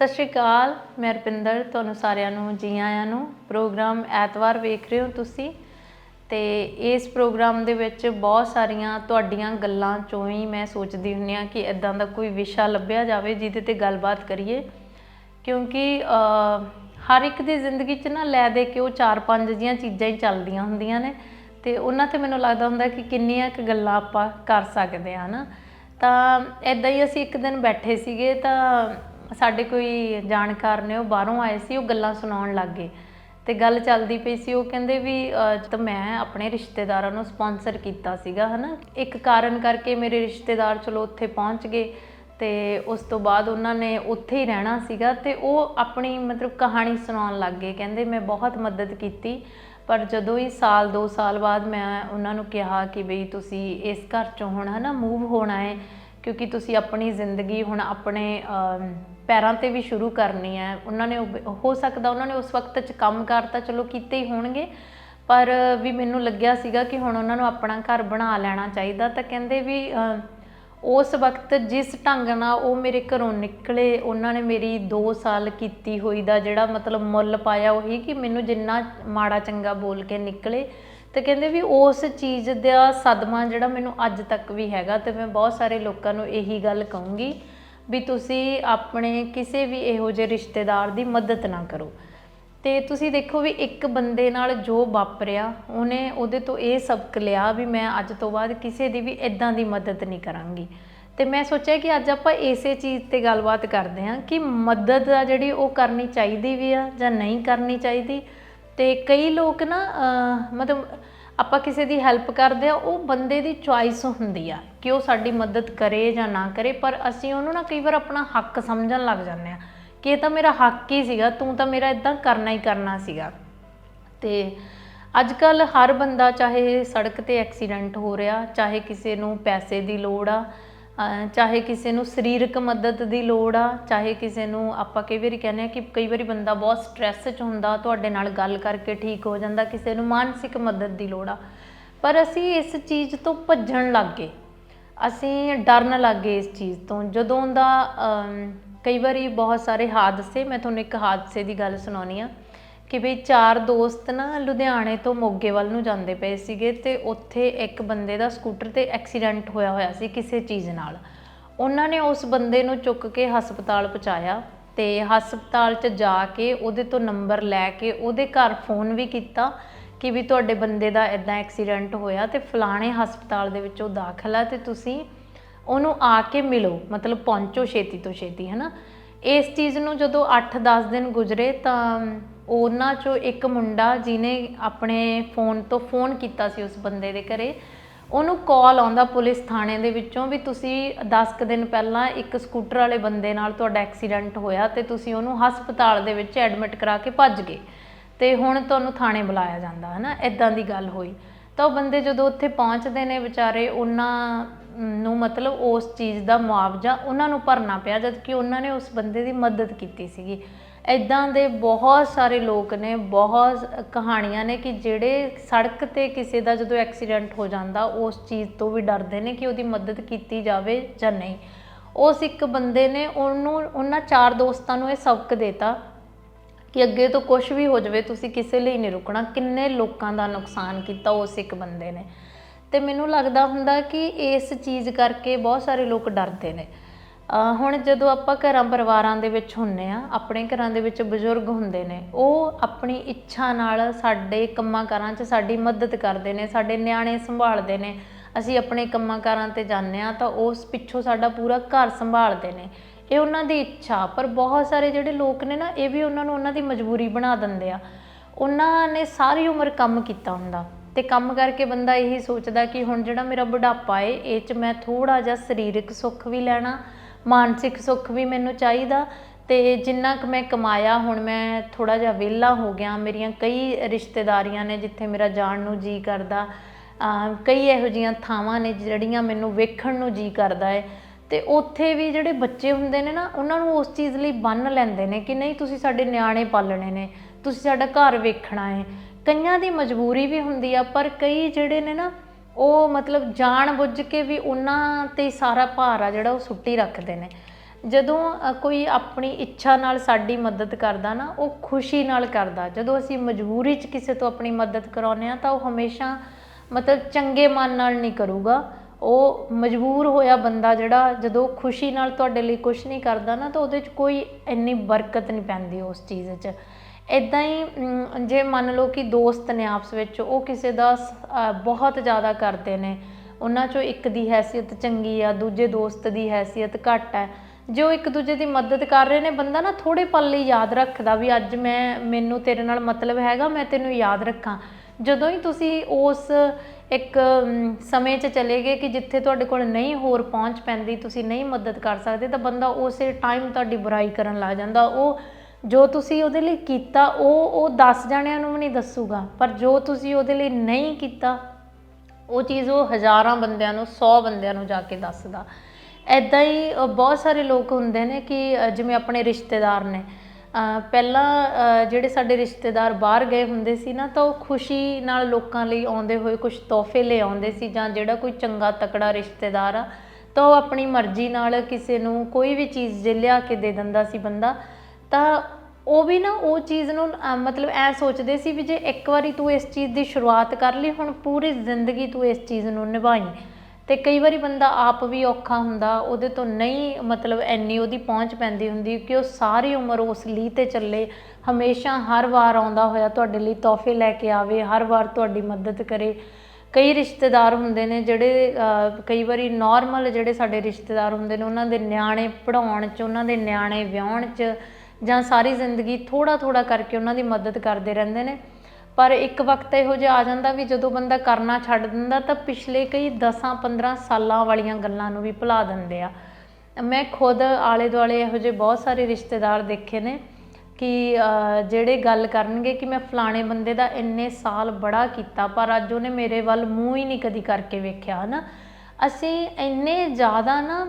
ਸਤਿ ਸ਼੍ਰੀ ਅਕਾਲ, ਮੈਂ ਰਪਿੰਦਰ, ਤੁਹਾਨੂੰ ਸਾਰਿਆਂ ਨੂੰ, ਜੀ ਆਇਆਂ ਨੂੰ, ਪ੍ਰੋਗਰਾਮ ਐਤਵਾਰ ਵੇਖ ਰਹੇ ਹੋ ਤੁਸੀਂ। ਤੇ ਇਸ ਪ੍ਰੋਗਰਾਮ ਦੇ ਵਿੱਚ ਬਹੁਤ ਸਾਰੀਆਂ ਤੁਹਾਡੀਆਂ ਗੱਲਾਂ ਚੋਂ ਹੀ ਮੈਂ ਸੋਚਦੀ ਹੁੰਨੀ ਆ ਕਿ ਇਦਾਂ ਦਾ ਕੋਈ ਵਿਸ਼ਾ ਲੱਭਿਆ ਜਾਵੇ ਜਿਹਦੇ ਤੇ ਗੱਲਬਾਤ ਕਰੀਏ। ਕਿਉਂਕਿ ਹਰ ਇੱਕ ਦੀ ਜ਼ਿੰਦਗੀ 'ਚ ਨਾ ਲੈ ਦੇ ਕੇ ਉਹ ਚਾਰ ਪੰਜ ਜੀਆਂ ਚੀਜ਼ਾਂ ਹੀ ਚੱਲਦੀਆਂ ਹੁੰਦੀਆਂ ਨੇ। ਤੇ ਉਹਨਾਂ ਤੇ ਮੈਨੂੰ ਲੱਗਦਾ ਹੁੰਦਾ ਕਿ ਕਿੰਨੀਆਂ ਕੁ ਗੱਲਾਂ ਆਪਾਂ ਕਰ ਸਕਦੇ ਆ ਨਾ ਤਾਂ ਇਦਾਂ ਹੀ ਅਸੀਂ ਇੱਕ ਦਿਨ ਬੈਠੇ ਸੀਗੇ ਤਾਂ ਸਾਡੇ ਕੋਈ ਜਾਣਕਾਰ ਨੇ ਉਹ ਬਾਹਰੋਂ ਆਏ ਸੀ, ਉਹ ਗੱਲਾਂ ਸੁਣਾਉਣ ਲੱਗ ਗਏ। ਤੇ ਗੱਲ ਚੱਲਦੀ ਪਈ ਸੀ, ਉਹ ਕਹਿੰਦੇ ਵੀ ਤਾਂ ਮੈਂ ਆਪਣੇ ਰਿਸ਼ਤੇਦਾਰਾਂ ਨੂੰ ਸਪਾਂਸਰ ਕੀਤਾ ਸੀਗਾ, ਹਨਾ, ਇੱਕ ਕਾਰਨ ਕਰਕੇ ਮੇਰੇ ਰਿਸ਼ਤੇਦਾਰ ਚਲੋ ਉੱਥੇ ਪਹੁੰਚ ਗਏ ਤੇ ਉਸ ਤੋਂ ਬਾਅਦ ਉਹਨਾਂ ਨੇ ਉੱਥੇ ਹੀ ਰਹਿਣਾ ਸੀਗਾ ਤੇ ਉਹ ਆਪਣੀ ਮਤਲਬ ਕਹਾਣੀ ਸੁਣਾਉਣ ਲੱਗ ਗਏ। ਕਹਿੰਦੇ ਮੈਂ ਬਹੁਤ ਮਦਦ ਕੀਤੀ, ਪਰ ਜਦੋਂ ਹੀ ਸਾਲ 2 ਸਾਲ ਬਾਅਦ ਮੈਂ ਉਹਨਾਂ ਨੂੰ ਕਿਹਾ ਕਿ ਬਈ ਤੁਸੀਂ ਇਸ ਘਰ ਚੋਂ ਹੁਣ, ਹਨਾ ਮੂਵ ਹੋਣਾ ਹੈ ਕਿਉਂਕਿ ਤੁਸੀਂ ਆਪਣੀ ਜ਼ਿੰਦਗੀ ਹੁਣ ਆਪਣੇ ਪੈਰਾਂ ਤੇ ਵੀ ਸ਼ੁਰੂ ਕਰਨੀ ਹੈ। ਉਹਨਾਂ ਨੇ ਉਹ- ਹੋ ਸਕਦਾ ਉਹਨਾਂ ਨੇ ਉਸ ਵਕਤ 'ਚ ਕੰਮ ਕਰਤਾ ਚਲੋ ਕੀਤੇ ਹੀ ਹੋਣਗੇ, ਪਰ ਵੀ ਮੈਨੂੰ ਲੱਗਿਆ ਸੀਗਾ ਕਿ ਹੁਣ ਉਹਨਾਂ ਨੂੰ ਆਪਣਾ ਘਰ ਬਣਾ ਲੈਣਾ ਚਾਹੀਦਾ। ਤਾਂ ਕਹਿੰਦੇ ਵੀ ਉਸ ਵਕਤ ਜਿਸ ਢੰਗ ਨਾਲ ਉਹ ਮੇਰੇ ਘਰੋਂ ਨਿਕਲੇ, ਉਹਨਾਂ ਨੇ ਮੇਰੀ 2 ਸਾਲ ਕੀਤੀ ਹੋਈ ਦਾ ਜਿਹੜਾ ਮਤਲਬ ਮੁੱਲ ਪਾਇਆ, ਉਹੀ ਕਿ ਮੈਨੂੰ ਜਿੰਨਾ ਮਾੜਾ ਚੰਗਾ ਬੋਲ ਕੇ ਨਿਕਲੇ। ਤੇ ਕਹਿੰਦੇ ਵੀ ਉਸ ਚੀਜ਼ ਦਾ ਸਦਮਾ ਜਿਹੜਾ ਮੈਨੂੰ ਅੱਜ ਤੱਕ ਵੀ ਹੈਗਾ ਤੇ ਮੈਂ ਬਹੁਤ ਸਾਰੇ ਲੋਕਾਂ ਨੂੰ ਇਹੀ ਗੱਲ ਕਹੂੰਗੀ ਵੀ ਤੁਸੀਂ ਆਪਣੇ ਕਿਸੇ ਵੀ ਇਹੋ ਜਿਹੇ ਰਿਸ਼ਤੇਦਾਰ ਦੀ ਮਦਦ ਨਾ ਕਰੋ। ਤੇ ਤੁਸੀਂ ਦੇਖੋ ਵੀ ਇੱਕ ਬੰਦੇ ਨਾਲ ਜੋ ਵਾਪਰਿਆ, ਉਹਨੇ ਉਹਦੇ ਤੋਂ ਇਹ ਸਬਕ ਲਿਆ ਵੀ ਮੈਂ ਅੱਜ ਤੋਂ ਬਾਅਦ ਕਿਸੇ ਦੀ ਵੀ ਇਦਾਂ ਦੀ ਮਦਦ ਨਹੀਂ ਕਰਾਂਗੀ। ਤੇ ਮੈਂ ਸੋਚਿਆ ਕਿ ਅੱਜ ਆਪਾਂ ਇਸੇ ਚੀਜ਼ ਤੇ ਗੱਲਬਾਤ ਕਰਦੇ ਹਾਂ ਕਿ ਮਦਦ ਆ ਜਿਹੜੀ ਉਹ ਕਰਨੀ ਚਾਹੀਦੀ ਵੀ ਆ ਜਾਂ ਨਹੀਂ ਕਰਨੀ ਚਾਹੀਦੀ। ਤੇ ਕਈ ਲੋਕ ਨਾ ਅਹ, ਮਤਲਬ ਆਪਾਂ ਕਿਸੇ ਦੀ ਹੈਲਪ ਕਰਦੇ ਆ ਉਹ ਬੰਦੇ ਦੀ ਚੁਆਇਸ ਹੁੰਦੀ ਆ ਕਿ ਉਹ ਸਾਡੀ ਮਦਦ ਕਰੇ ਜਾਂ ਨਾ ਕਰੇ ਪਰ ਅਸੀਂ ਉਹਨੂੰ ਨਾ ਕਈ ਵਾਰ ਆਪਣਾ ਹੱਕ ਸਮਝਣ ਲੱਗ ਜਾਂਦੇ ਆ ਕਿ ਇਹ ਤਾਂ ਮੇਰਾ ਹੱਕ ਹੀ ਸੀਗਾ ਤੂੰ ਤਾਂ ਮੇਰਾ ਇਦਾਂ ਕਰਨਾ ਹੀ ਕਰਨਾ ਸੀਗਾ। ਤੇ ਅੱਜ ਕੱਲ ਹਰ ਬੰਦਾ ਚਾਹੇ ਸੜਕ ਤੇ ਐਕਸੀਡੈਂਟ ਹੋ ਰਿਹਾ ਚਾਹੇ ਕਿਸੇ ਨੂੰ ਪੈਸੇ ਦੀ ਲੋੜ ਆ ਚਾਹੇ ਕਿਸੇ ਨੂੰ ਸਰੀਰਕ ਮਦਦ ਦੀ ਲੋੜ ਆ, ਚਾਹੇ ਕਿਸੇ ਨੂੰ ਆਪਾਂ ਕਈ ਵਾਰੀ ਕਹਿੰਦੇ ਆ ਕਿ ਕਈ ਵਾਰੀ ਬੰਦਾ ਬਹੁਤ ਸਟ੍ਰੈਸ 'ਚ ਹੁੰਦਾ, ਤੁਹਾਡੇ ਨਾਲ ਗੱਲ ਕਰਕੇ ਠੀਕ ਹੋ ਜਾਂਦਾ, ਕਿਸੇ ਨੂੰ ਮਾਨਸਿਕ ਮਦਦ ਦੀ ਲੋੜ ਆ। ਪਰ ਅਸੀਂ ਇਸ ਚੀਜ਼ ਤੋਂ ਭੱਜਣ ਲੱਗ ਗਏ। ਅਸੀਂ ਡਰਨ ਲੱਗ ਗਏ ਇਸ ਚੀਜ਼ ਤੋਂ। ਜਦੋਂ ਦਾ ਕਈ ਵਾਰੀ ਬਹੁਤ ਸਾਰੇ ਹਾਦਸੇ, ਮੈਂ ਤੁਹਾਨੂੰ ਇੱਕ ਹਾਦਸੇ ਦੀ ਗੱਲ ਸੁਣਾਉਣੀ ਆ ਕਿ ਵੀ ਚਾਰ ਦੋਸਤ ਨਾ ਲੁਧਿਆਣੇ ਤੋਂ ਮੋਗੇ ਵੱਲ ਨੂੰ ਜਾਂਦੇ ਪਏ ਸੀਗੇ ਤੇ ਉੱਥੇ ਇੱਕ ਬੰਦੇ ਦਾ ਸਕੂਟਰ ਤੇ ਐਕਸੀਡੈਂਟ ਹੋਇਆ ਹੋਇਆ ਸੀ ਕਿਸੇ ਚੀਜ਼ ਨਾਲ। ਉਹਨਾਂ ਨੇ ਉਸ ਬੰਦੇ ਨੂੰ ਚੁੱਕ ਕੇ ਹਸਪਤਾਲ ਪਹੁੰਚਾਇਆ ਤੇ ਹਸਪਤਾਲ 'ਚ ਜਾ ਕੇ ਉਹਦੇ ਤੋਂ ਨੰਬਰ ਲੈ ਕੇ ਉਹਦੇ ਘਰ ਫੋਨ ਵੀ ਕੀਤਾ ਕਿ ਵੀ ਤੁਹਾਡੇ ਬੰਦੇ ਦਾ ਇਦਾਂ ਐਕਸੀਡੈਂਟ ਹੋਇਆ ਤੇ ਫਲਾਣੇ ਹਸਪਤਾਲ ਦੇ ਵਿੱਚ ਉਹ ਦਾਖਲ ਆ ਤੇ ਤੁਸੀਂ ਉਹਨੂੰ ਆ ਕੇ ਮਿਲੋ, ਮਤਲਬ ਪਹੁੰਚੋ ਛੇਤੀ ਤੋਂ ਛੇਤੀ, ਹਨਾ। ਇਸ ਚੀਜ਼ ਨੂੰ ਜਦੋਂ 8-10 ਦਿਨ ਗੁਜ਼ਰੇ ਤਾਂ ਉਹਨਾਂ ਚੋਂ ਇੱਕ ਮੁੰਡਾ ਜਿਹਨੇ ਆਪਣੇ ਫੋਨ ਤੋਂ ਫੋਨ ਕੀਤਾ ਸੀ ਉਸ ਬੰਦੇ ਦੇ ਘਰੇ, ਉਹਨੂੰ ਕਾਲ ਆਉਂਦਾ ਪੁਲਿਸ ਥਾਣੇ ਦੇ ਵਿੱਚੋਂ ਵੀ ਤੁਸੀਂ 10 ਕੁ ਦਿਨ ਪਹਿਲਾਂ ਇੱਕ ਸਕੂਟਰ ਵਾਲੇ ਬੰਦੇ ਨਾਲ ਤੁਹਾਡਾ ਐਕਸੀਡੈਂਟ ਹੋਇਆ ਤੇ ਤੁਸੀਂ ਉਹਨੂੰ ਹਸਪਤਾਲ ਦੇ ਵਿੱਚ ਐਡਮਿਟ ਕਰਾ ਕੇ ਭੱਜ ਗਏ ਤੇ ਹੁਣ ਤੁਹਾਨੂੰ ਥਾਣੇ ਬੁਲਾਇਆ ਜਾਂਦਾ ਹੈ ਨਾ ਇਦਾਂ ਦੀ ਗੱਲ ਹੋਈ। ਤਾਂ ਉਹ ਬੰਦੇ ਜਦੋਂ ਉੱਥੇ ਪਹੁੰਚਦੇ ਨੇ ਵਿਚਾਰੇ, ਉਹਨਾਂ ਨੂੰ ਮਤਲਬ ਉਸ ਚੀਜ਼ ਦਾ ਮੁਆਵਜ਼ਾ ਉਹਨਾਂ ਨੂੰ ਭਰਨਾ ਪਿਆ ਜਦ ਕਿ ਉਹਨਾਂ ਨੇ ਉਸ ਬੰਦੇ ਦੀ ਮਦਦ ਕੀਤੀ ਸੀਗੀ। ਇਦਾਂ ਦੇ ਬਹੁਤ ਸਾਰੇ ਲੋਕ ਨੇ, ਬਹੁਤ ਕਹਾਣੀਆਂ ਨੇ ਕਿ ਜਿਹੜੇ ਸੜਕ ਤੇ ਕਿਸੇ ਦਾ ਜਦੋਂ ਐਕਸੀਡੈਂਟ ਹੋ ਜਾਂਦਾ, ਉਸ ਚੀਜ਼ ਤੋਂ ਵੀ ਡਰਦੇ ਨੇ ਕਿ ਉਹਦੀ ਮਦਦ ਕੀਤੀ ਜਾਵੇ ਜਾਂ ਨਹੀਂ। ਉਸ ਇੱਕ ਬੰਦੇ ਨੇ ਉਹਨੂੰ, ਉਹਨਾਂ ਚਾਰ ਦੋਸਤਾਂ ਨੂੰ ਇਹ ਸਬਕ ਦਿੱਤਾ ਕਿ ਅੱਗੇ ਤੋਂ ਕੁਝ ਵੀ ਹੋ ਜਾਵੇ, ਤੁਸੀਂ ਕਿਸੇ ਲਈ ਨਹੀਂ ਰੁਕਣਾ, ਕਿੰਨੇ ਲੋਕਾਂ ਦਾ ਨੁਕਸਾਨ ਕੀਤਾ ਉਸ ਇੱਕ ਬੰਦੇ ਨੇ। ਤੇ ਮੈਨੂੰ ਲੱਗਦਾ ਹੁੰਦਾ ਕਿ ਇਸ ਚੀਜ਼ ਕਰਕੇ ਬਹੁਤ ਸਾਰੇ ਲੋਕ ਡਰਦੇ ਨੇ। ਹੁਣ ਜਦੋਂ ਆਪਾਂ ਘਰਾਂ ਪਰਿਵਾਰਾਂ ਦੇ ਵਿੱਚ ਹੁੰਨੇ ਆ, ਆਪਣੇ ਘਰਾਂ ਦੇ ਵਿੱਚ ਬਜ਼ੁਰਗ ਹੁੰਦੇ ਨੇ, ਉਹ ਆਪਣੀ ਇੱਛਾ ਨਾਲ ਸਾਡੇ ਕੰਮਾਂ ਕਾਰਾਂ 'ਚ ਸਾਡੀ ਮਦਦ ਕਰਦੇ ਨੇ, ਸਾਡੇ ਨਿਆਣੇ ਸੰਭਾਲਦੇ ਨੇ। ਅਸੀਂ ਆਪਣੇ ਕੰਮਾਂ ਕਾਰਾਂ ਤੇ ਜਾਂਦੇ ਆ ਤਾਂ ਉਸ ਪਿੱਛੋਂ ਸਾਡਾ ਪੂਰਾ ਘਰ ਸੰਭਾਲਦੇ ਨੇ। ਇਹ ਉਹਨਾਂ ਦੀ ਇੱਛਾ, ਪਰ ਬਹੁਤ ਸਾਰੇ ਜਿਹੜੇ ਲੋਕ ਨੇ ਨਾ, ਇਹ ਵੀ ਉਹਨਾਂ ਨੂੰ ਉਹਨਾਂ ਦੀ ਮਜਬੂਰੀ ਬਣਾ ਦਿੰਦੇ ਆ। ਉਹਨਾਂ ਨੇ ਸਾਰੀ ਉਮਰ ਕੰਮ ਕੀਤਾ ਹੁੰਦਾ ਤੇ ਕੰਮ ਕਰਕੇ ਬੰਦਾ ਇਹੀ ਸੋਚਦਾ ਕਿ ਹੁਣ ਜਿਹੜਾ ਮੇਰਾ ਬੁਢਾਪਾ ਏ, ਇਹ 'ਚ ਮੈਂ ਥੋੜਾ ਜਿਹਾ ਸਰੀਰਕ ਸੁੱਖ ਵੀ ਲੈਣਾ ਮਾਨਸਿਕ ਸੁੱਖ ਵੀ ਮੈਨੂੰ ਚਾਹੀਦਾ ਤੇ ਜਿੰਨਾ ਕੁ ਮੈਂ ਕਮਾਇਆ, ਹੁਣ ਮੈਂ ਥੋੜਾ ਜਿਹਾ ਵਿਹਲਾ ਹੋ ਗਿਆ। ਮੇਰੀਆਂ ਕਈ ਰਿਸ਼ਤੇਦਾਰੀਆਂ ਨੇ ਜਿੱਥੇ ਮੇਰਾ ਜਾਣ ਨੂੰ ਜੀ ਕਰਦਾ। ਕਈ ਇਹੋ ਜੀਆਂ ਥਾਵਾਂ ਨੇ ਜਿਹੜੀਆਂ ਮੈਨੂੰ ਵੇਖਣ ਨੂੰ ਜੀ ਕਰਦਾ ਹੈ ਤੇ ਉੱਥੇ ਵੀ ਜਿਹੜੇ ਬੱਚੇ ਹੁੰਦੇ ਨੇ ਨਾ, ਉਹਨਾਂ ਨੂੰ ਉਸ ਚੀਜ਼ ਲਈ ਬੰਨ ਲੈਂਦੇ ਨੇ ਕਿ ਨਹੀਂ, ਤੁਸੀਂ ਸਾਡੇ ਨਿਆਣੇ ਪਾਲਣੇ ਨੇ, ਤੁਸੀਂ ਸਾਡਾ ਘਰ ਵੇਖਣਾ ਹੈ ਕਈਆਂ ਦੀ ਮਜਬੂਰੀ ਵੀ ਹੁੰਦੀ ਆ, ਪਰ ਕਈ ਜਿਹੜੇ ਨੇ ਨਾ ਉਹ ਮਤਲਬ ਜਾਣ ਬੁੱਝ ਕੇ ਵੀ ਉਹਨਾਂ ਤੇ ਹੀ ਸਾਰਾ ਭਾਰ ਆ ਜਿਹੜਾ ਉਹ ਸੁੱਟੀ ਰੱਖਦੇ ਨੇ। ਜਦੋਂ ਅ, ਕੋਈ ਆਪਣੀ ਇੱਛਾ ਨਾਲ ਸਾਡੀ ਮਦਦ ਕਰਦਾ ਨਾ ਉਹ ਖੁਸ਼ੀ ਨਾਲ ਕਰਦਾ। ਜਦੋਂ ਅਸੀਂ ਮਜਬੂਰੀ 'ਚ ਕਿਸੇ ਤੋਂ ਆਪਣੀ ਮਦਦ ਕਰਾਉਂਦੇ ਆ ਤਾਂ ਉਹ ਹਮੇਸ਼ਾ ਮਤਲਬ ਚੰਗੇ ਮਨ ਨਾਲ ਨਹੀਂ ਕਰੂਗਾ। ਉਹ ਮਜਬੂਰ ਹੋਇਆ ਬੰਦਾ ਜਿਹੜਾ ਜਦੋਂ ਖੁਸ਼ੀ ਨਾਲ ਤੁਹਾਡੇ ਲਈ ਕੁਝ ਨਹੀਂ ਕਰਦਾ ਨਾ ਤਾਂ ਉਹਦੇ 'ਚ ਕੋਈ ਇੰਨੀ ਬਰਕਤ ਨਹੀਂ ਪੈਂਦੀ ਉਸ ਚੀਜ਼ 'ਚ। ਇੱਦਾਂ ਹੀ ਜੇ ਮੰਨ ਲਓ ਕਿ ਦੋਸਤ ਨੇ ਆਪਸ ਵਿੱਚ, ਉਹ ਕਿਸੇ ਦਾ ਬਹੁਤ ਜ਼ਿਆਦਾ ਕਰਦੇ ਨੇ। ਉਹਨਾਂ 'ਚੋਂ ਇੱਕ ਦੀ ਹੈਸੀਅਤ ਚੰਗੀ ਆ, ਦੂਜੇ ਦੋਸਤ ਦੀ ਹੈਸੀਅਤ ਘੱਟ ਹੈ ਜੇ ਉਹ ਇੱਕ ਦੂਜੇ ਦੀ ਮਦਦ ਕਰ ਰਹੇ ਨੇ, ਬੰਦਾ ਨਾ ਥੋੜੇ ਪਲ ਲਈ ਯਾਦ ਰੱਖਦਾ ਵੀ ਅੱਜ ਮੈਂ, ਮੈਨੂੰ ਤੇਰੇ ਨਾਲ ਮਤਲਬ ਹੈਗਾ, ਮੈਂ ਤੈਨੂੰ ਯਾਦ ਰੱਖਾਂ। ਜਦੋਂ ਹੀ ਤੁਸੀਂ ਉਸ ਇੱਕ ਸਮੇਂ 'ਚ ਚਲੇ ਗਏ ਕਿ ਜਿੱਥੇ ਤੁਹਾਡੇ ਕੋਲ ਨਹੀਂ ਹੋਰ ਪਹੁੰਚ ਪੈਂਦੀ, ਤੁਸੀਂ ਨਹੀਂ ਮਦਦ ਕਰ ਸਕਦੇ, ਤਾਂ ਬੰਦਾ ਉਸੇ ਟਾਈਮ ਤੁਹਾਡੀ ਬੁਰਾਈ ਕਰਨ ਲੱਗ ਜਾਂਦਾ। ਉਹ ਜੋ ਤੁਸੀਂ ਉਹਦੇ ਲਈ ਕੀਤਾ, ਉਹ ਉਹ 10 ਜਣਿਆਂ ਨੂੰ ਵੀ ਨਹੀਂ ਦੱਸੂਗਾ। ਪਰ ਜੋ ਤੁਸੀਂ ਉਹਦੇ ਲਈ ਨਹੀਂ ਕੀਤਾ, ਉਹ ਚੀਜ਼ ਉਹ ਹਜ਼ਾਰਾਂ ਬੰਦਿਆਂ ਨੂੰ 100 ਬੰਦਿਆਂ ਨੂੰ ਜਾ ਕੇ ਦੱਸਦਾ। ਐਦਾਂ ਹੀ ਬਹੁਤ ਸਾਰੇ ਲੋਕ ਹੁੰਦੇ ਨੇ ਕਿ ਜਿਵੇਂ ਆਪਣੇ ਰਿਸ਼ਤੇਦਾਰ ਨੇ। ਪਹਿਲਾਂ ਜਿਹੜੇ ਸਾਡੇ ਰਿਸ਼ਤੇਦਾਰ ਬਾਹਰ ਗਏ ਹੁੰਦੇ ਸੀ ਨਾ, ਤਾਂ ਉਹ ਖੁਸ਼ੀ ਨਾਲ ਲੋਕਾਂ ਲਈ ਆਉਂਦੇ ਹੋਏ ਕੁਝ ਤੋਹਫੇ ਲੈ ਆਉਂਦੇ ਸੀ ਜਾਂ ਜਿਹੜਾ ਕੋਈ ਚੰਗਾ ਤਕੜਾ ਰਿਸ਼ਤੇਦਾਰ ਆ, ਤਾਂ ਉਹ ਆਪਣੀ ਮਰਜ਼ੀ ਨਾਲ ਕਿਸੇ ਨੂੰ ਕੋਈ ਵੀ ਚੀਜ਼ ਜੇ ਲਿਆ ਕੇ ਦੇ ਦਿੰਦਾ ਸੀ ਬੰਦਾ। ਤਾਂ ਉਹ ਵੀ ਨਾ ਉਹ ਚੀਜ਼ ਨੂੰ ਅਹ, ਮਤਲਬ ਐ ਸੋਚਦੇ ਸੀ ਵੀ ਜੇ ਇੱਕ ਵਾਰੀ ਤੂੰ ਇਸ ਚੀਜ਼ ਦੀ ਸ਼ੁਰੂਆਤ ਕਰ ਲਈ ਹੁਣ ਪੂਰੀ ਜ਼ਿੰਦਗੀ ਤੂੰ ਇਸ ਚੀਜ਼ ਨੂੰ ਨਿਭਾਈ। ਤੇ ਕਈ ਵਾਰੀ ਬੰਦਾ ਆਪ ਵੀ ਔਖਾ ਹੁੰਦਾ ਉਹਦੇ ਤੋਂ ਨਹੀਂ ਮਤਲਬ ਐਨੀ ਉਹਦੀ ਪਹੁੰਚ ਪੈਂਦੀ ਹੁੰਦੀ ਕਿ ਉਹ ਸਾਰੀ ਉਮਰ ਉਸ ਲੀਹ ਤੇ ਚੱਲੇ। ਹਮੇਸ਼ਾ ਹਰ ਵਾਰ ਆਉਂਦਾ ਹੋਇਆ ਤੁਹਾਡੇ ਲਈ ਤੋਹਫੇ ਲੈ ਕੇ ਆਵੇ ਹਰ ਵਾਰ ਤੁਹਾਡੀ ਮਦਦ ਕਰੇ। ਕਈ ਰਿਸ਼ਤੇਦਾਰ ਹੁੰਦੇ ਨੇ ਜਿਹੜੇ ਅਹ, ਕਈ ਵਾਰੀ ਨਾਰਮਲ ਜਿਹੜੇ ਸਾਡੇ ਰਿਸ਼ਤੇਦਾਰ ਹੁੰਦੇ ਨੇ ਉਹਨਾਂ ਦੇ ਨਿਆਣੇ ਪੜਾਉਣ 'ਚ ਉਹਨਾਂ ਦੇ ਨਿਆਣੇ ਵਿਆਹਣ 'ਚ ਜਾਂ ਸਾਰੀ ਜ਼ਿੰਦਗੀ ਥੋੜਾ ਥੋੜਾ ਕਰਕੇ ਉਹਨਾਂ ਦੀ ਮਦਦ ਕਰਦੇ ਰਹਿੰਦੇ ਨੇ। ਪਰ ਇੱਕ ਵਕਤ ਇਹੋ ਜਿਹਾ ਆ ਜਾਂਦਾ ਵੀ ਜਦੋਂ ਬੰਦਾ ਕਰਨਾ ਛੱਡ ਦਿੰਦਾ ਤਾਂ ਪਿਛਲੇ ਕਈ 10 15 ਸਾਲਾਂ ਵਾਲੀਆਂ ਗੱਲਾਂ ਨੂੰ ਵੀ ਭੁਲਾ ਦਿੰਦੇ ਆ। ਮੈਂ ਖੁਦ ਆਲੇ ਦੁਆਲੇ ਇਹੋ ਜਿਹੇ ਬਹੁਤ ਸਾਰੇ ਰਿਸ਼ਤੇਦਾਰ ਦੇਖੇ ਨੇ ਕਿ ਜਿਹੜੇ ਗੱਲ ਕਰਨਗੇ ਕਿ ਮੈਂ ਫਲਾਣੇ ਬੰਦੇ ਦਾ ਇੰਨੇ ਸਾਲ ਬੜਾ ਕੀਤਾ, ਪਰ ਅੱਜ ਉਹਨੇ ਮੇਰੇ ਵੱਲ ਮੂੰਹ ਹੀ ਨਹੀਂ ਕਦੀ ਕਰਕੇ ਵੇਖਿਆ, ਹਨਾ। ਅਸੀਂ ਇੰਨੇ ਜ਼ਿਆਦਾ ਨਾ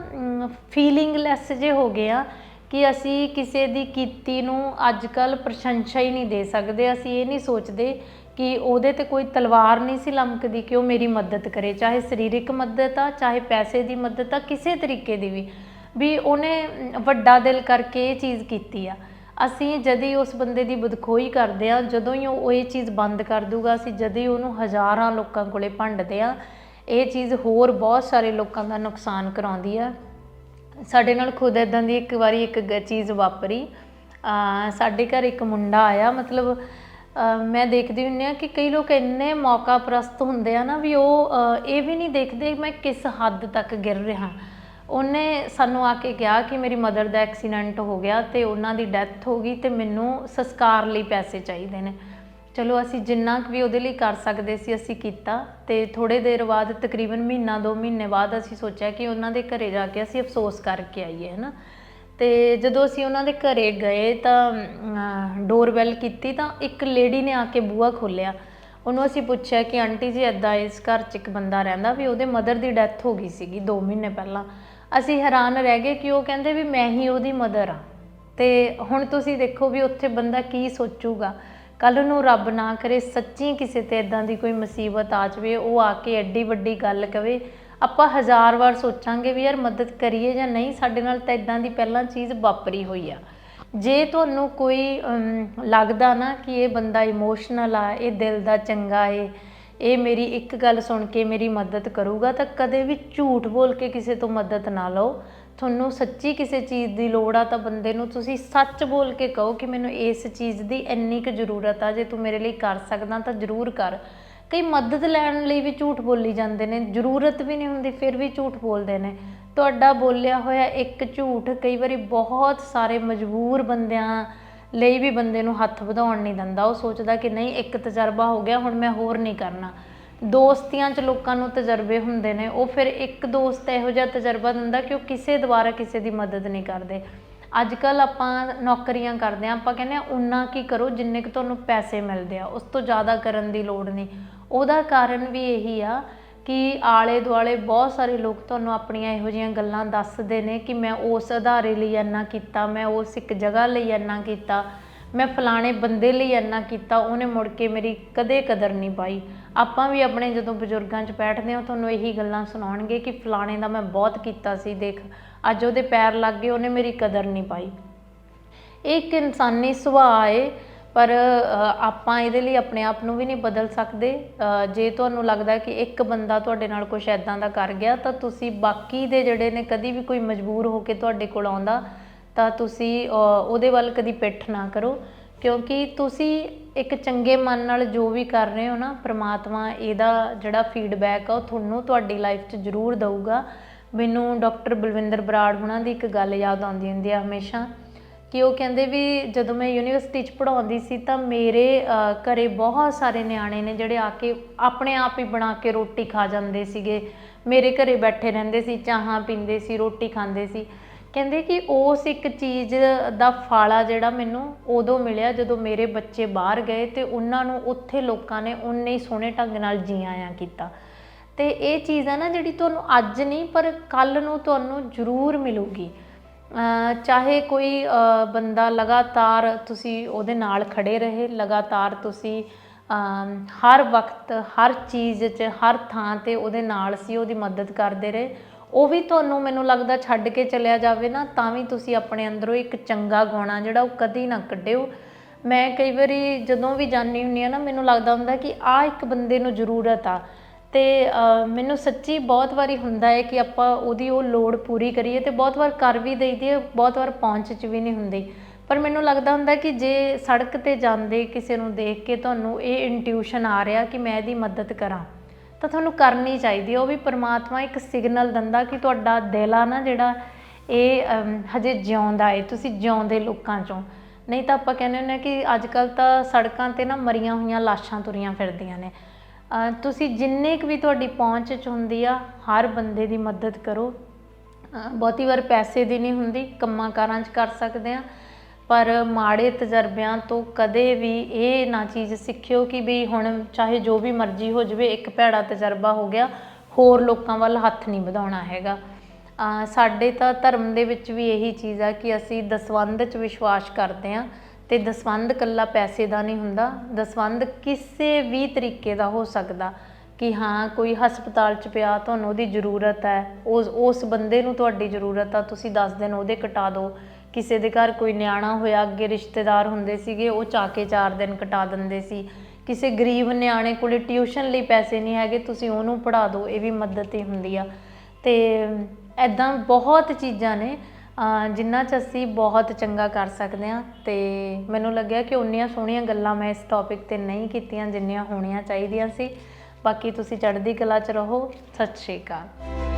ਫੀਲਿੰਗਲੈਸ ਜੇ ਹੋ ਗਏ ਆ ਕਿ ਅਸੀਂ ਕਿਸੇ ਦੀ ਕੀਤੀ ਨੂੰ ਅੱਜ ਕੱਲ ਪ੍ਰਸ਼ੰਸਾ ਹੀ ਨਹੀਂ ਦੇ ਸਕਦੇ। ਅਸੀਂ ਇਹ ਨਹੀਂ ਸੋਚਦੇ ਕਿ ਉਹਦੇ ਤੇ ਕੋਈ ਤਲਵਾਰ ਨਹੀਂ ਸੀ ਲਮਕਦੀ ਕਿ ਉਹ ਮੇਰੀ ਮਦਦ ਕਰੇ, ਚਾਹੇ ਸਰੀਰਕ ਮਦਦ ਆ, ਚਾਹੇ ਪੈਸੇ ਦੀ ਮਦਦ ਆ, ਕਿਸੇ ਤਰੀਕੇ ਦੀ ਵੀ। ਵੀ ਉਹਨੇ ਵੱਡਾ ਦਿਲ ਕਰਕੇ ਇਹ ਚੀਜ਼ ਕੀਤੀ ਆ। ਅਸੀਂ ਜਦ ਹੀ ਉਸ ਬੰਦੇ ਦੀ ਬਦਖੋਈ ਕਰਦੇ ਆ, ਜਦੋਂ ਹੀ ਉਹ ਇਹ ਚੀਜ਼ ਬੰਦ ਕਰ ਦੂਗਾ, ਅਸੀਂ ਜਦ ਹੀ ਉਹਨੂੰ ਹਜ਼ਾਰਾਂ ਲੋਕਾਂ ਕੋਲੇ ਭੰਡਦੇ ਆ। ਇਹ ਚੀਜ਼ ਹੋਰ ਬਹੁਤ ਸਾਰੇ ਲੋਕਾਂ ਦਾ ਨੁਕਸਾਨ ਕਰਾਉਂਦੀ ਆ। ਸਾਡੇ ਨਾਲ ਖੁਦ ਇਦਾਂ ਦੀ ਇੱਕ ਵਾਰੀ ਇੱਕ ਗ- ਚੀਜ਼ ਵਾਪਰੀ। ਅ, ਸਾਡੇ ਘਰ ਇੱਕ ਮੁੰਡਾ ਆਇਆ ਮਤਲਬ ਅ, ਮੈਂ ਦੇਖਦੀ ਹੁੰਦੀ ਆ ਕਿ ਕਈ ਲੋਕ ਇੰਨੇ ਮੌਕਾ ਪ੍ਰਸਤ ਹੁੰਦੇ ਆ ਨਾ ਵੀ ਉਹ ਅ, ਇਹ ਵੀ ਨਹੀਂ ਦੇਖਦੇ ਮੈਂ ਕਿਸ ਹੱਦ ਤੱਕ ਗਿਰ ਰਿਹਾ। ਉਹਨੇ ਸਾਨੂੰ ਆ ਕੇ ਕਿਹਾ ਕਿ ਮੇਰੀ ਮਦਰ ਦਾ ਐਕਸੀਡੈਂਟ ਹੋ ਗਿਆ ਤੇ ਉਹਨਾਂ ਦੀ ਡੈਥ ਹੋ ਗਈ ਤੇ ਮੈਨੂੰ ਸੰਸਕਾਰ ਲਈ ਪੈਸੇ ਚਾਹੀਦੇ ਨੇ। ਚਲੋ ਅਸੀਂ ਜਿੰਨਾ ਕੁ ਵੀ ਉਹਦੇ ਲਈ ਕਰ ਸਕਦੇ ਸੀ, ਅਸੀਂ ਕੀਤਾ ਤੇ ਥੋੜੇ ਦੇਰ ਬਾਅਦ ਤਕਰੀਬਨ ਮਹੀਨਾ ਦੋ ਮਹੀਨੇ ਬਾਅਦ ਅਸੀਂ ਸੋਚਿਆ ਕਿ ਉਹਨਾਂ ਦੇ ਘਰੇ ਜਾ ਕੇ ਅਸੀਂ ਅਫਸੋਸ ਕਰਕੇ ਆਈਏ, ਹਨਾ। ਤੇ ਜਦੋਂ ਅਸੀਂ ਉਹਨਾਂ ਦੇ ਘਰੇ ਗਏ ਤਾਂ ਡੋਰਬੈਲ ਕੀਤੀ ਤਾਂ ਇੱਕ ਲੇਡੀ ਨੇ ਆ ਕੇ ਬੂਹਾ ਖੋਲ੍ਹਿਆ। ਉਹਨੂੰ ਅਸੀਂ ਪੁੱਛਿਆ ਕਿ, ਆਂਟੀ ਜੀ ਐਦਾਂ ਇਸ ਘਰ 'ਚ ਇੱਕ ਬੰਦਾ ਰਹਿੰਦਾ ਵੀ ਉਹਦੇ ਮਦਰ ਦੀ ਡੈਥ ਹੋ ਗਈ ਸੀਗੀ 2 ਮਹੀਨੇ ਪਹਿਲਾਂ। ਅਸੀਂ ਹੈਰਾਨ ਰਹਿ ਗਏ ਕਿ ਉਹ ਕਹਿੰਦੇ ਵੀ ਮੈਂ ਹੀ ਉਹਦੀ ਮਦਰ ਆ। ਤੇ ਹੁਣ ਤੁਸੀਂ ਦੇਖੋ ਵੀ ਉੱਥੇ ਬੰਦਾ ਕੀ ਸੋਚੂਗਾ। ਕੱਲ ਨੂੰ ਰੱਬ ਨਾ ਕਰੇ, ਸੱਚੀ ਕਿਸੇ ਤੇ ਇਦਾਂ ਦੀ ਕੋਈ ਮੁਸੀਬਤ ਆ ਜਾਵੇ, ਉਹ ਆ ਕੇ ਐਡੀ ਵੱਡੀ ਗੱਲ ਕਵੇ। ਆਪਾਂ ਹਜ਼ਾਰ ਵਾਰ ਸੋਚਾਂਗੇ ਵੀ ਯਾਰ ਮਦਦ ਕਰੀਏ ਜਾਂ ਨਹੀਂ, ਸਾਡੇ ਨਾਲ ਤਾਂ ਇਦਾਂ ਦੀ ਪਹਿਲਾਂ ਚੀਜ਼ ਵਾਪਰੀ ਹੋਈ ਆ। ਜੇ ਤੁਹਾਨੂੰ ਕੋਈ ਲੱਗਦਾ ਨਾ ਕਿ ਇਹ ਬੰਦਾ ਇਮੋਸ਼ਨਲ ਆ, ਇਹ ਦਿਲ ਦਾ ਚੰਗਾ ਏ, ਇਹ ਮੇਰੀ ਇੱਕ ਗੱਲ ਸੁਣ ਕੇ ਮੇਰੀ ਮਦਦ ਕਰੂਗਾ, ਤਾਂ ਕਦੇ ਵੀ ਝੂਠ ਬੋਲ ਕੇ ਕਿਸੇ ਤੋਂ ਮਦਦ ਨਾ ਲਓ। ਤੁਹਾਨੂੰ ਸੱਚੀ ਕਿਸੇ ਚੀਜ਼ ਦੀ ਲੋੜ ਆ ਤਾਂ ਬੰਦੇ ਨੂੰ ਤੁਸੀਂ ਸੱਚ ਬੋਲ ਕੇ ਕਹੋ ਕਿ ਮੈਨੂੰ ਇਸ ਚੀਜ਼ ਦੀ ਇੰਨੀ ਕੁ ਜ਼ਰੂਰਤ ਆ, ਜੇ ਤੂੰ ਮੇਰੇ ਲਈ ਕਰ ਸਕਦਾ ਤਾਂ ਜ਼ਰੂਰ ਕਰ। ਕਈ ਮਦਦ ਲੈਣ ਲਈ ਵੀ ਝੂਠ ਬੋਲੀ ਜਾਂਦੇ ਨੇ, ਜ਼ਰੂਰਤ ਵੀ ਨਹੀਂ ਹੁੰਦੀ, ਫਿਰ ਵੀ ਝੂਠ ਬੋਲਦੇ ਨੇ। ਤੁਹਾਡਾ ਬੋਲਿਆ ਹੋਇਆ ਇੱਕ ਝੂਠ ਕਈ ਵਾਰੀ ਬਹੁਤ ਸਾਰੇ ਮਜਬੂਰ ਬੰਦਿਆਂ ਲਈ ਵੀ ਬੰਦੇ ਨੂੰ ਹੱਥ ਵਧਾਉਣ ਨਹੀਂ ਦਿੰਦਾ। ਉਹ ਸੋਚਦਾ ਕਿ ਨਹੀਂ, ਇੱਕ ਤਜਰਬਾ ਹੋ ਗਿਆ, ਹੁਣ ਮੈਂ ਹੋਰ ਨਹੀਂ ਕਰਨਾ। ਦੋਸਤੀਆਂ 'ਚ ਲੋਕਾਂ ਨੂੰ ਤਜਰਬੇ ਹੁੰਦੇ ਨੇ, ਉਹ ਫਿਰ ਇੱਕ ਦੋਸਤ ਇਹੋ ਜਿਹਾ ਤਜਰਬਾ ਦਿੰਦਾ ਕਿ ਉਹ ਕਿਸੇ ਦੁਆਰਾ ਕਿਸੇ ਦੀ ਮਦਦ ਨਹੀਂ ਕਰਦੇ। ਅੱਜ ਕੱਲ ਆਪਾਂ ਨੌਕਰੀਆਂ ਕਰਦੇ ਆ ਆਪਾਂ ਕਹਿੰਦੇ ਆ ਉਨਾ ਕੀ ਕਰੋ ਜਿੰਨੇ ਕੁ ਤੁਹਾਨੂੰ ਪੈਸੇ ਮਿਲਦੇ ਆ, ਉਸ ਤੋਂ ਜ਼ਿਆਦਾ ਕਰਨ ਦੀ ਲੋੜ ਨਹੀਂ। ਉਹਦਾ ਕਾਰਨ ਵੀ ਇਹੀ ਆ ਕਿ ਆਲੇ ਦੁਆਲੇ ਬਹੁਤ ਸਾਰੇ ਲੋਕ ਤੁਹਾਨੂੰ ਆਪਣੀਆਂ ਇਹੋ ਜਿਹੀਆਂ ਗੱਲਾਂ ਦੱਸਦੇ ਨੇ ਕਿ ਮੈਂ ਉਸ ਆਧਾਰੇ ਲਈ ਇੰਨਾ ਕੀਤਾ, ਮੈਂ ਉਸ ਇੱਕ ਜਗ੍ਹਾ ਲਈ ਇੰਨਾ ਕੀਤਾ। ਮੈਂ ਫਲਾਣੇ ਬੰਦੇ ਲਈ ਇੰਨਾ ਕੀਤਾ, ਉਹਨੇ ਮੁੜ ਕੇ ਮੇਰੀ ਕਦੇ ਕਦਰ ਨਹੀਂ ਪਾਈ। ਆਪਾਂ ਵੀ ਆਪਣੇ ਜਦੋਂ ਬਜ਼ੁਰਗਾਂ 'ਚ ਬੈਠਦੇ ਹਾਂ, ਤੁਹਾਨੂੰ ਇਹੀ ਗੱਲਾਂ ਸੁਣਾਉਣਗੇ ਕਿ ਫਲਾਣੇ ਦਾ ਮੈਂ ਬਹੁਤ ਕੀਤਾ ਸੀ, ਦੇਖ। ਅੱਜ ਉਹਦੇ ਪੈਰ ਲੱਗ ਗਏ, ਉਹਨੇ ਮੇਰੀ ਕਦਰ ਨਹੀਂ ਪਾਈ। ਇਹ ਇੱਕ ਇਨਸਾਨੀ ਸੁਭਾਅ ਏ ਪਰ ਆਪਾਂ ਇਹਦੇ ਲਈ ਆਪਣੇ ਆਪ ਨੂੰ ਵੀ ਨਹੀਂ ਬਦਲ ਸਕਦੇ। ਜੇ ਤੁਹਾਨੂੰ ਲੱਗਦਾ ਕਿ ਇੱਕ ਬੰਦਾ ਤੁਹਾਡੇ ਨਾਲ ਕੁਝ ਐਦਾਂ ਦਾ ਕਰ ਗਿਆ, ਤਾਂ ਤੁਸੀਂ ਬਾਕੀ ਦੇ ਜਿਹੜੇ ਨੇ ਕਦੀ ਵੀ ਕੋਈ ਮਜਬੂਰ ਹੋ ਕੇ ਤੁਹਾਡੇ ਕੋਲ ਆਉਂਦਾ ਤਾਂ ਤੁਸੀਂ ਉਹਦੇ ਵੱਲ ਕਦੀ ਪਿੱਠ ਨਾ ਕਰੋ ਕਿਉਂਕਿ ਤੁਸੀਂ ਇੱਕ ਚੰਗੇ ਮਨ ਨਾਲ ਜੋ ਵੀ ਕਰ ਰਹੇ ਹੋ ਨਾ ਪ੍ਰਮਾਤਮਾ ਇਹਦਾ ਜਿਹੜਾ ਫੀਡਬੈਕ ਆ ਉਹ ਤੁਹਾਨੂੰ ਤੁਹਾਡੀ ਲਾਈਫ 'ਚ ਜ਼ਰੂਰ ਦਊਗਾ। ਮੈਨੂੰ ਡਾਕਟਰ ਬਲਵਿੰਦਰ ਬਰਾੜ ਹੁਣਾਂ ਦੀ ਇੱਕ ਗੱਲ ਯਾਦ ਆਉਂਦੀ ਹੁੰਦੀ ਆ ਹਮੇਸ਼ਾ ਕਿ ਉਹ ਕਹਿੰਦੇ ਵੀ ਜਦੋਂ ਮੈਂ ਯੂਨੀਵਰਸਿਟੀ 'ਚ ਪੜ੍ਹਾਉਂਦੀ ਸੀ ਤਾਂ ਮੇਰੇ ਅ, ਘਰੇ ਬਹੁਤ ਸਾਰੇ ਨਿਆਣੇ ਨੇ ਜਿਹੜੇ ਆ ਕੇ ਆਪਣੇ ਆਪ ਹੀ ਬਣਾ ਕੇ ਰੋਟੀ ਖਾ ਜਾਂਦੇ ਸੀਗੇ। ਮੇਰੇ ਘਰੇ ਬੈਠੇ ਰਹਿੰਦੇ ਸੀ ਚਾਹਾਂ ਪੀਂਦੇ ਸੀ ਰੋਟੀ ਖਾਂਦੇ ਸੀ। ਕਹਿੰਦੇ ਕਿ ਉਸ ਇੱਕ ਚੀਜ਼ ਦਾ ਫਾਲਾ ਜਿਹੜਾ ਮੈਨੂੰ ਉਦੋਂ ਮਿਲਿਆ ਜਦੋਂ ਮੇਰੇ ਬੱਚੇ ਬਾਹਰ ਗਏ ਤੇ ਉਹਨਾਂ ਨੂੰ ਉੱਥੇ ਲੋਕਾਂ ਨੇ ਉਨੇ ਹੀ ਸੋਹਣੇ ਢੰਗ ਨਾਲ ਜੀ ਆਇਆਂ ਕੀਤਾ। ਤੇ ਇਹ ਚੀਜ਼ ਆ ਨਾ ਜਿਹੜੀ ਤੁਹਾਨੂੰ ਅੱਜ ਨਹੀਂ, ਪਰ ਕੱਲ ਨੂੰ ਤੁਹਾਨੂੰ ਜ਼ਰੂਰ ਮਿਲੂਗੀ। ਚਾਹੇ ਕੋਈ ਬੰਦਾ ਲਗਾਤਾਰ ਤੁਸੀਂ ਉਹਦੇ ਨਾਲ ਖੜੇ ਰਹੇ, ਲਗਾਤਾਰ ਤੁਸੀਂ ਹਰ ਵਕਤ, ਹਰ ਚੀਜ਼ 'ਚ, ਹਰ ਥਾਂ ਤੇ ਉਹਦੇ ਨਾਲ ਸੀ, ਉਹਦੀ ਮਦਦ ਕਰਦੇ ਰਹੇ ਉਹ ਵੀ ਤੁਹਾਨੂੰ ਮੈਨੂੰ ਲੱਗਦਾ ਛੱਡ ਕੇ ਚਲਿਆ ਜਾਵੇ ਨਾ, ਤਾਂ ਵੀ ਤੁਸੀਂ ਆਪਣੇ ਅੰਦਰੋਂ ਇੱਕ ਚੰਗਾ ਗਾਉਣਾ ਜਿਹੜਾ ਉਹ ਕਦੀ ਨਾ ਕੱਢਿਓ। ਮੈਂ ਕਈ ਵਾਰੀ ਜਦੋਂ ਵੀ ਜਾਂਦੀ ਹੁੰਦੀ ਆ ਨਾ, ਮੈਨੂੰ ਲੱਗਦਾ ਹੁੰਦਾ ਕਿ ਆਹ ਇੱਕ ਬੰਦੇ ਨੂੰ ਜ਼ਰੂਰਤ ਆ। ਤੇ ਮੈਨੂੰ ਸੱਚੀ ਬਹੁਤ ਵਾਰੀ ਹੁੰਦਾ ਹੈ ਕਿ ਆਪਾਂ ਉਹਦੀ ਉਹ ਲੋੜ ਪੂਰੀ ਕਰੀਏ ਤੇ ਬਹੁਤ ਵਾਰ ਕਰ ਵੀ ਦਈਦੀ ਹੈ, ਬਹੁਤ ਵਾਰ ਪਹੁੰਚ 'ਚ ਵੀ ਨਹੀਂ ਹੁੰਦੀ। ਪਰ ਮੈਨੂੰ ਲੱਗਦਾ ਹੁੰਦਾ ਕਿ ਜੇ ਸੜਕ ਤੇ ਜਾਂਦੇ ਕਿਸੇ ਨੂੰ ਦੇਖ ਕੇ ਤੁਹਾਨੂੰ ਇਹ ਇੰਟਿਊਸ਼ਨ ਆ ਰਿਹਾ ਕਿ ਮੈਂ ਇਹਦੀ ਮਦਦ ਕਰਾਂ। ਤਾਂ ਤੁਹਾਨੂੰ ਕਰਨੀ ਚਾਹੀਦੀ ਹੈ ਉਹ ਵੀ ਪਰਮਾਤਮਾ ਇੱਕ ਸਿਗਨਲ ਦਿੰਦਾ ਕਿ ਤੁਹਾਡਾ ਦਿਲ ਆ ਨਾ ਜਿਹੜਾ ਇਹ ਹਜੇ ਜਿਉਂਦਾ ਹੈ ਤੁਸੀਂ ਜਿਉਂਦੇ ਲੋਕਾਂ ਚੋਂ। ਨਹੀਂ ਤਾਂ ਆਪਾਂ ਕਹਿੰਦੇ ਹੁੰਦੇ ਹਾਂ ਕਿ ਅੱਜ ਕੱਲ ਤਾਂ ਸੜਕਾਂ ਤੇ ਨਾ ਮਰੀਆਂ ਹੋਈਆਂ ਲਾਸ਼ਾਂ ਤੁਰੀਆਂ ਫਿਰਦੀਆਂ ਨੇ। ਤੁਸੀਂ ਜਿੰਨੇ ਕੁ ਵੀ ਤੁਹਾਡੀ ਪਹੁੰਚ 'ਚ ਹੁੰਦੀ ਆ, ਹਰ ਬੰਦੇ ਦੀ ਮਦਦ ਕਰੋ। ਬਹੁਤੀ ਵਾਰ ਪੈਸੇ ਦੀ ਨਹੀਂ ਹੁੰਦੀ, ਕੰਮਾਂ ਕਾਰਾਂ 'ਚ ਕਰ ਸਕਦੇ ਆ। ਪਰ ਮਾੜੇ ਤਜਰਬਿਆਂ ਤੋਂ ਕਦੇ ਵੀ ਇਹ ਨਾ ਚੀਜ਼ ਸਿੱਖਿਓ ਕਿ ਵੀ ਹੁਣ ਚਾਹੇ ਜੋ ਵੀ ਮਰਜ਼ੀ ਹੋ ਜਾਵੇ, ਇੱਕ ਭੈੜਾ ਤਜਰਬਾ ਹੋ ਗਿਆ, ਹੋਰ ਲੋਕਾਂ ਵੱਲ ਹੱਥ ਨਹੀਂ ਵਧਾਉਣਾ ਹੈਗਾ। ਸਾਡੇ ਤਾਂ ਧਰਮ ਦੇ ਵਿੱਚ ਵੀ ਇਹੀ ਚੀਜ਼ ਆ ਕਿ ਅਸੀਂ ਦਸਵੰਧ 'ਚ ਵਿਸ਼ਵਾਸ ਕਰਦੇ ਆ ਤੇ ਦਸਵੰਧ ਕੱਲਾ ਪੈਸੇ ਦਾ ਨਹੀਂ ਹੁੰਦਾ, ਦਸਵੰਧ ਕਿਸੇ ਵੀ ਤਰੀਕੇ ਦਾ ਹੋ ਸਕਦਾ ਕਿ ਹਾਂ, ਕੋਈ ਹਸਪਤਾਲ 'ਚ ਪਿਆ, ਤੁਹਾਨੂੰ ਉਹਦੀ ਜ਼ਰੂਰਤ ਹੈ, ਉਸ ਉਸ ਬੰਦੇ ਨੂੰ ਤੁਹਾਡੀ ਜ਼ਰੂਰਤ ਆ, ਤੁਸੀਂ 10 ਦਿਨ ਉਹਦੇ ਕਟਾ ਦਿਓ। ਕਿਸੇ ਦੇ ਘਰ ਕੋਈ ਨਿਆਣਾ ਹੋਇਆ, ਅੱਗੇ ਰਿਸ਼ਤੇਦਾਰ ਹੁੰਦੇ ਸੀਗੇ, ਉਹ ਚਾ ਕੇ 4 ਦਿਨ ਕਟਾ ਦਿੰਦੇ ਸੀ। ਕਿਸੇ ਗਰੀਬ ਨਿਆਣੇ ਕੋਲੇ ਟਿਊਸ਼ਨ ਲਈ ਪੈਸੇ ਨਹੀਂ ਹੈਗੇ, ਤੁਸੀਂ ਉਹਨੂੰ ਪੜ੍ਹਾ ਦਿਓ, ਇਹ ਵੀ ਮਦਦ ਹੀ ਹੁੰਦੀ ਆ। ਤੇ ਐਦਾਂ ਬਹੁਤ ਚੀਜ਼ਾਂ ਨੇ, ਅਹ ਜਿਨ੍ਹਾਂ 'ਚ ਅਸੀਂ ਬਹੁਤ ਚੰਗਾ ਕਰ ਸਕਦੇ ਹਾਂ। ਤੇ ਮੈਨੂੰ ਲੱਗਿਆ ਕਿ ਉਨੀਆਂ ਸੋਹਣੀਆਂ ਗੱਲਾਂ ਮੈਂ ਇਸ ਟੌਪਿਕ ਤੇ ਨਹੀਂ ਕੀਤੀਆਂ, ਜਿੰਨੀਆਂ ਹੋਣੀਆਂ ਚਾਹੀਦੀਆਂ ਸੀ। ਬਾਕੀ ਤੁਸੀਂ ਚੜ੍ਹਦੀ ਕਲਾ 'ਚ ਰਹੋ। ਸਤਿ ਸ਼੍ਰੀ ਅਕਾਲ।